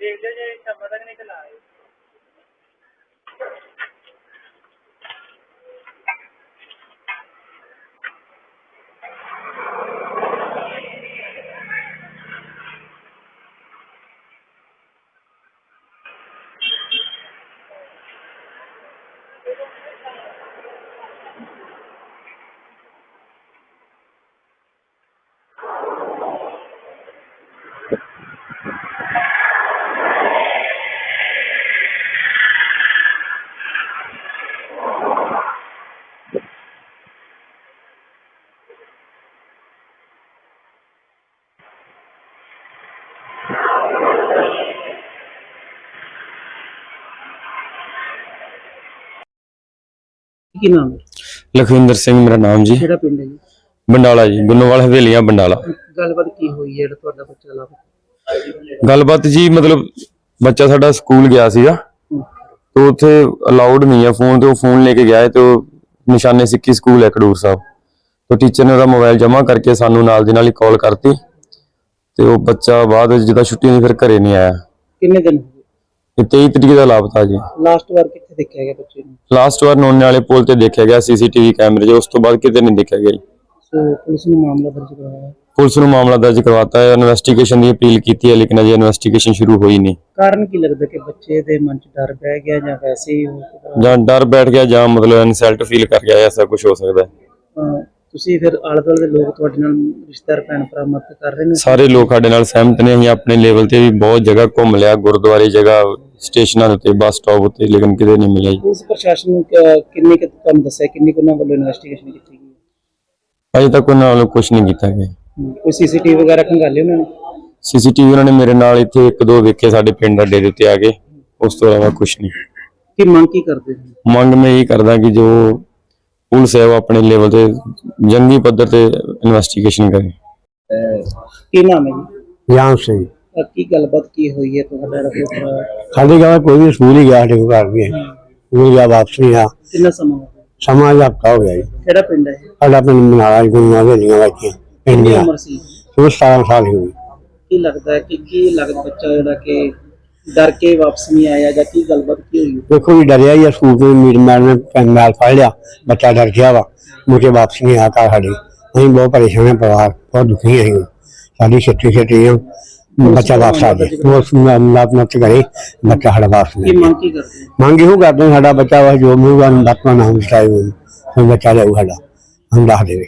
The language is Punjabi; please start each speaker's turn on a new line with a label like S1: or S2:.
S1: ਦੇਖ ਲਿਓ ਜੇ ਸ਼ਾਮਾਂ ਤੱਕ ਨਹੀਂ ਤੇ ਲਾ ਆਇਓ
S2: ਕੀ ਨਾਮ ਹੈ?
S3: ਲਖਵਿੰਦਰ ਸਿੰਘ ਮੇਰਾ ਨਾਮ ਜੀ।
S2: ਕਿਹੜਾ ਪਿੰਡ ਹੈ ਜੀ?
S3: ਬੰਡਾਲਾ ਜੀ ਗੁੰਨੋਵਾਲ ਹਵੇਲੀਆਂ ਬੰਡਾਲਾ।
S2: ਗੱਲਬਾਤ ਕੀ ਹੋਈ ਹੈ ਜਿਹੜਾ ਤੁਹਾਡਾ ਬੱਚਾ ਲਾਪਤਾ
S3: ਗੱਲਬਾਤ ਜੀ ਮਤਲਬ ਬੱਚਾ ਸਾਡਾ ਸਕੂਲ ਗਿਆ ਸੀਗਾ। ਤੇ ਉੱਥੇ ਅਲਾਉਡ ਨਹੀਂ ਹੈ ਫੋਨ ਤੇ ਉਹ ਫੋਨ ਲੈ ਕੇ ਗਿਆ ਤੇ ਉਹ ਨਿਸ਼ਾਨੇ ਸਿੱਖੀ ਸਕੂਲ ਹੈ ਖਡੂਰ ਸਾਹਿਬ। ਤੇ ਟੀਚਰ ਨੇ ਉਹਦਾ ਮੋਬਾਈਲ ਜਮ੍ਹਾਂ ਕਰਕੇ ਸਾਨੂੰ ਨਾਲ ਦੀ ਨਾਲ ਹੀ ਕਾਲ ਕਰਤੀ। ਤੇ ਉਹ ਬੱਚਾ ਬਾਅਦ ਜਦੋਂ ਛੁੱਟੀ ਹੋਈ ਫਿਰ ਘਰੇ ਨਹੀਂ ਆਇਆ।
S2: ਕਿੰਨੇ ਦਿਨ?
S3: ਇਹ 23 ਤਰੀਕ ਦਾ ਲਾਪਤਾ ਜੀ।
S2: ਲਾਸਟ ਵਾਰ ਕਿੱਥੇ ਦੇਖਿਆ ਗਿਆ ਬੱਚੇ ਨੂੰ?
S3: ਲਾਸਟ ਵਾਰ ਨੋਨੇ ਵਾਲੇ ਪੁਲ ਤੇ ਦੇਖਿਆ ਗਿਆ ਸੀਸੀਟੀਵੀ ਕੈਮਰੇ 'ਚ ਉਸ ਤੋਂ ਬਾਅਦ ਕਿਤੇ ਨਹੀਂ ਦੇਖਿਆ ਗਿਆ ਜੀ।
S2: ਸੋ ਪੁਲਿਸ ਨੂੰ ਮਾਮਲਾ ਦਰਜ ਕਰਵਾਇਆ
S3: ਪੁਲਿਸ ਨੂੰ ਮਾਮਲਾ ਦਰਜ ਕਰਵਾਤਾ ਹੈ। ਇਨਵੈਸਟੀਗੇਸ਼ਨ ਦੀ ਅਪੀਲ ਕੀਤੀ ਹੈ ਲੇਕਿਨ ਅਜੇ ਇਨਵੈਸਟੀਗੇਸ਼ਨ ਸ਼ੁਰੂ ਹੋਈ ਨਹੀਂ।
S2: ਕਾਰਨ ਕੀ ਲੱਗਦਾ ਕਿ ਬੱਚੇ ਦੇ ਮਨ 'ਚ ਡਰ ਬਹਿ ਗਿਆ ਜਾਂ ਵੈਸੇ ਹੀ ਉਹ ਕਿਤੇ-
S3: ਜਾਂ ਡਰ ਬੈਠ ਗਿਆ ਜਾਂ ਮਤਲਬ ਇਨਸਲਟ ਫੀਲ ਕਰ ਗਿਆ ਐਸਾ ਕੁਝ ਹੋ ਸਕਦਾ ਹੈ।
S2: ਅਹ ਤੁਸੀਂ ਫਿਰ ਆਲੇ ਦੁਆਲੇ ਦੇ ਲੋਕ ਤੁਹਾਡੇ ਨਾਲ ਰਿਸ਼ਤੇਦਾਰ ਭੈਣ ਭਰਾ ਮਦਦ ਕਰ ਰਹੇ ਨੇ?
S3: ਸਾਰੇ ਲੋਕ ਸਾਡੇ ਨਾਲ ਸਹਿਮਤ ਨੇ। ਅਸੀਂ ਆਪਣੇ ਲੈਵਲ ਤੇ ਵੀ ਬਹੁਤ ਜਗ੍ਹਾ ਘੁੰਮ ਲਿਆ। ਗੁਰਦੁਆਰੇ ਜਗ੍ਹਾ ਸਟੇਸ਼ਨਾਂ ਦੇ ਉੱਤੇ ਬੱਸ ਸਟਾਪ ਉੱਤੇ ਲੇਕਿਨ ਕਿਤੇ ਨਹੀਂ ਮਿਲਿਆ ਜੀ।
S2: ਪੁਲਿਸ ਪ੍ਰਸ਼ਾਸਨ ਨੂੰ ਕ- ਕਿੰਨੀ ਕੁ ਤੁਹਾਨੂੰ ਦੱਸਿਆ ਕਿੰਨੀ ਕੁ ਉਹਨਾਂ ਵੱਲੋਂ ਇਨਵੈਸਟੀਗੇਸ਼ਨ ਕੀਤੀ ਗਈ
S3: ਅਜੇ ਤੱਕ ਉਹਨਾਂ ਵੱਲੋਂ ਕੁਝ ਨਹੀਂ ਕੀਤਾ ਗਿਆ।
S2: ਹਮ, ਕੋਈ ਸੀਸੀਟੀਵੀ ਵਗੈਰਾ ਖੰਗਾਲੇ ਉਹਨਾਂ ਨੇ?
S3: ਸੀਸੀਟੀਵੀ ਉਹਨਾਂ ਨੇ ਮੇਰੇ ਨਾਲ ਇੱਥੇ ਇੱਕ ਦੋ ਵੇਖੇ ਸਾਡੇ ਪਿੰਡ ਅੱਡੇ ਦੇ ਉੱਤੇ ਆ ਕੇ ਉਸ ਤੋਂ ਇਲਾਵਾ ਕੁਝ ਨਹੀਂ।
S2: ਕੀ ਮੰਗ ਕੀ ਕਰਦੇ
S3: ਮੰਗ ਮੈਂ ਇਹ ਕਰਦਾ ਕਿ ਜੋ ਪੁਲਿਸ ਹੈ ਉਹ ਆਪਣੇ ਲੈਵਲ ਤੇ ਜੰਗੀ ਪੱਧਰ ਤੇ ਇਨਵੈਸਟੀਗੇਸ਼ਨ ਕਰੇ।
S2: ਕੀ ਨਾਮ ਹੈ ਜੀ?
S4: ਗਿਆਨ ਸਿੰਘ।
S2: ਅਹ ਕੀ ਗੱਲਬਾਤ ਕੀ ਹੋਈ ਹੈ ਤੁਹਾਡਾ ਪੁੱਤਰ
S4: ਸਾਡੇ ਘਰ ਕੋਈ ਵੀ ਸਕੂਲ ਹੀ ਗਿਆ ਸਾਡੇ ਕੋਲ ਘਰ ਵੀ ਸਕੂਲ ਗਿਆ ਵਾਪਸ ਨਹੀਂ ਆ
S2: ਕਿੰਨਾ ਸਮਾਂ ਹੋ ਗਿਆ?
S4: ਸਮਾਂ ਦਾ ਹਫ਼ਤਾ ਹੋ ਗਿਆ ਜੀ।
S2: ਕਿਹੜਾ ਪਿੰਡ ਹੈ ਇਹ?
S4: ਸਾਡਾ ਪਿੰਡ ਮਨਾਲਾ ਗੁਰੂਆਂ ਵੇਲੀਆਂ ਵਾਜੀਆਂ
S2: ਕਿੰਨੀ
S4: ਇੰਡੀਆ
S2: ਉਮਰ ਸੀ?
S4: ਉਹ 17 ਸਾਲ ਹੀ ਹੋਈ।
S2: ਕੀ ਲੱਗਦਾ ਹੈ ਕਿ ਕੀ ਲੱਗਦਾ ਬੱਚਾ ਜਿਹੜਾ ਕਿ ਡਰ ਕੇ ਵਾਪਸ ਨਹੀਂ ਆਇਆ ਜਾਂ ਕੀ ਗੱਲਬਾਤ ਕੀ ਹੋਈ?
S4: ਦੇਖੋ ਜੀ ਡਰਿਆ ਹੀ ਆ ਸਕੂਲ ਤੋਂ ਮੀਟ ਮੈਡਮ ਨੇ ਪੈਨ ਮੈਲ ਫੜ ਲਿਆ ਬੱਚਾ ਡਰ ਗਿਆ ਵਾ ਮੁਝੇ ਵਾਪਸ ਨਹੀਂ ਆ ਘਰ ਸਾਡੇ। ਅਸੀਂ ਬਹੁਤ ਪਰੇਸ਼ਾਨ ਹਾਂ ਪਰਿਵਾਰ ਬਹੁਤ ਦੁਖੀ ਹਾਂ ਸਾਡੀ ਛੇਤੀ ਛੇਤੀ ਆ ਬੱਚਾ ਵਾਪਸ ਆ ਜਾਏ ਉਸ ਮਾਤ ਮਤ ਕਰੇ ਬੱਚਾ ਸਾਡਾ ਵਾਪਸ
S2: ਕੀ
S4: ਨਹੀਂ
S2: ਮੰਗ ਕੀ ਕਰਦੇ?
S4: ਮੰਗ ਇਹੋ ਕਰਦੇ ਸਾਡਾ ਬੱਚਾ ਵਾ ਜੋ ਮਿਲੂਗਾ ਬਤਮਾ ਨਾਮ ਸਟਾਈ ਬੱਚਾ ਲਿਆਊ ਸਾਡਾ। ਹਮ ਦੱਸ ਦੇਵੇ।